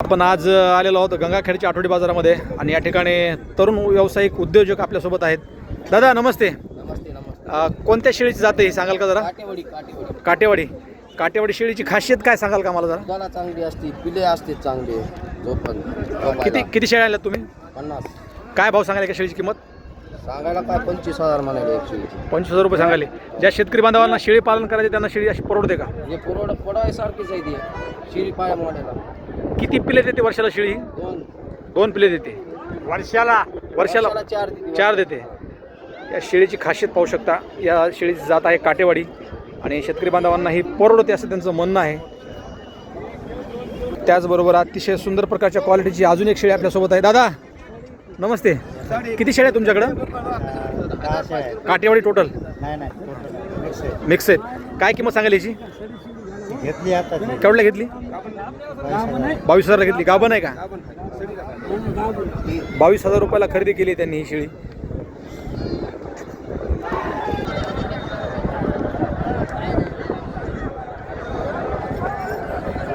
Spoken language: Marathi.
आपण आज आलेलो आहोत गंगाखेडच्या आठवडी बाजारामध्ये आणि या ठिकाणी तरुण व्यावसायिक उद्योजक आपल्यासोबत आहेत. दादा नमस्ते. नमस्ते नमस्ते. अ, कोणत्या शेळीची जाते ही सांगाल का जरा? काटेवाडी काटेवाडी. काटेवाडी. काटेवाडी शेळीची खासियत काय सांगाल का मला जरा? चांगली असते पिले असते चांगले झोपण झोपायला. किती किती शेळ्या आणल्यात तुम्ही? पन्नास. काय भाव सांगायला का शेळीची किंमत? सांगायला काय पंचवीस हजार म्हणाले एकशे पंचवीस हजार रुपये सांगाले ज्या शेतकरी बांधवांना शेळी पालन करायचे त्यांना शेळी अशी परवडते का? हे पुरवड पडायसारखीच आहे ती. शिरी पाया मोड्याला. किती पिले देते वर्षाला शेळी? दोन दोन पिले देते. वर्षाला? वर्षाला चार देते. चार देते. या शेळीची खासियत पाहू शकता. या शेळीची जात आहे काटेवाडी. आणि शेतकरी बांधवांना ही परवडते असं त्यांचं म्हणणं आहे. त्याचबरोबर अतिशय सुंदर प्रकारच्या क्वालिटीची अजून एक शेळी आपल्यासोबत आहे. दादा नमस्ते. किती शेळ्या आहे तुमच्याकडं? काटेवाडी टोटल नाही नाही मिक्स आहेत. काय किंमत सांगाल याची? घेतली आता ती. घेतली? बावीस हजारला घेतली. गाभण आहे का? बावीस हजार रुपयाला खरेदी केली त्यांनी ही शेळी.